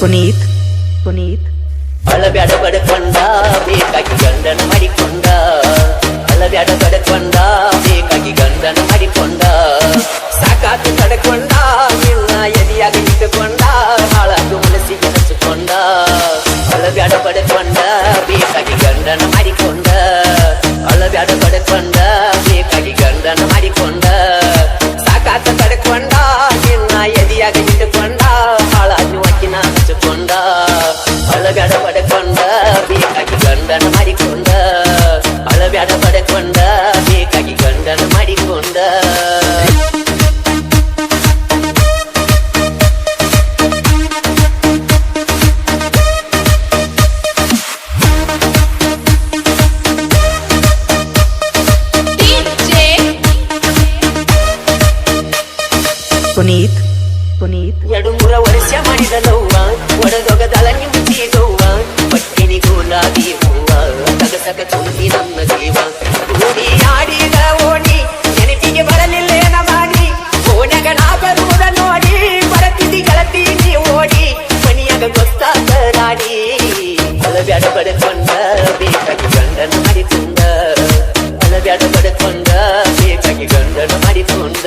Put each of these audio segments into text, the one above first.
ಪುನೀತ್. ಪುನೀತ್. ಅಳಬ್ಯಾಡ ಬಡಕೊಂಡ ಗಂಡನ ಮಾಡಿಕೊಂಡ ಅಳಬ್ಯಾಡ ಬಡಕೊಂಡ ಬೇಕಾಗಿ ಗಂಡನ ಮಾಡಿಕೊಂಡ ಸಾಕಾತು ತಡಕೊಂಡ, ನಿನ್ನ ಎದಿಯಾಗ ಇಟ್ಟುಕೊಂಡ ಹಾಳಾದು ಮನಸ್ಸಿಗೆ ಹಚ್ಚಿಕೊಂಡ. ಅಳಬ್ಯಾಡ ಬಡಕೊಂಡ ಗಂಡನ ಮಾಡಿಕೊಂಡ. ಅಳಬ್ಯಾಡ ಬಡಕೊಂಡ ಬೇಕಾಗಿ ಗಂಡನ ಮಾಡಿಕೊಂಡ. ಅಳಬ್ಯಾಡ ಪಡೆಕೊಂಡ ಬೇಕಾಗಿ ಗಂಡನ ಮಾಡಿಕೊಂಡ. ಅಳಬ್ಯಾಡ ಪಡೆಕೊಂಡ ಬೇಕಾಗಿ ಗಂಡನ ಮಾಡಿಕೊಂಡ. ಪುನೀತ್ ಪುನೀತ್. ಎರಡು ಮೂರ ವರ್ಷ ಮಾಡಿದ ನೋವ ಗೊತ್ತಾದ ರಾಡಿ ಅಳಬ್ಯಾಡ ಬಡಕೊಂಡ ಬೇಕಾಗಿ ಗಂಡನ ಮಾಡಿಕೊಂಡ. ಅಳಬ್ಯಾಡ ಪಡೆಕೊಂಡ ಬೇಕಾಗಿ ಗಂಡನ ಮಾಡಿಕೊಂಡ.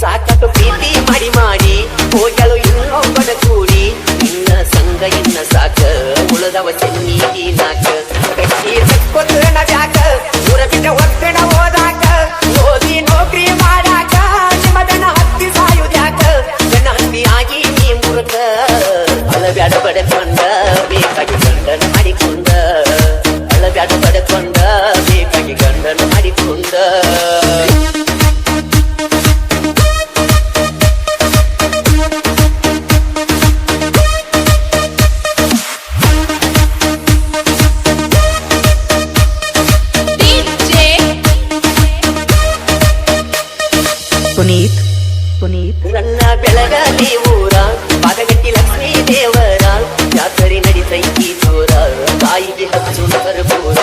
ಸಾಕಷ್ಟು ಪ್ರೀತಿ ಮಾಡಿ ಮಾಡಿ ಹೋಗಲು ಇನ್ನೊಬ್ಬನ ಕೂಡಿ ಇನ್ನ ಸಂಗ ಇನ್ನ ಸಾಕ ಉಳದವ ಚೆನ್ನಿಗಿ ಪುನೀತ್ ಪುನೀತ್ ನನ್ನ ಬೆಳಗಾವಿ ಊರ ಬಾಗಗಟ್ಟಿ ಲಕ್ಷ್ಮೀ ದೇವರ ಜಾತ್ರೆ ನಡಿತೈತಿ ಜೋರ ತಾಯಿಗೆ ಹಚ್ಚು ಕರ್ಪೂರ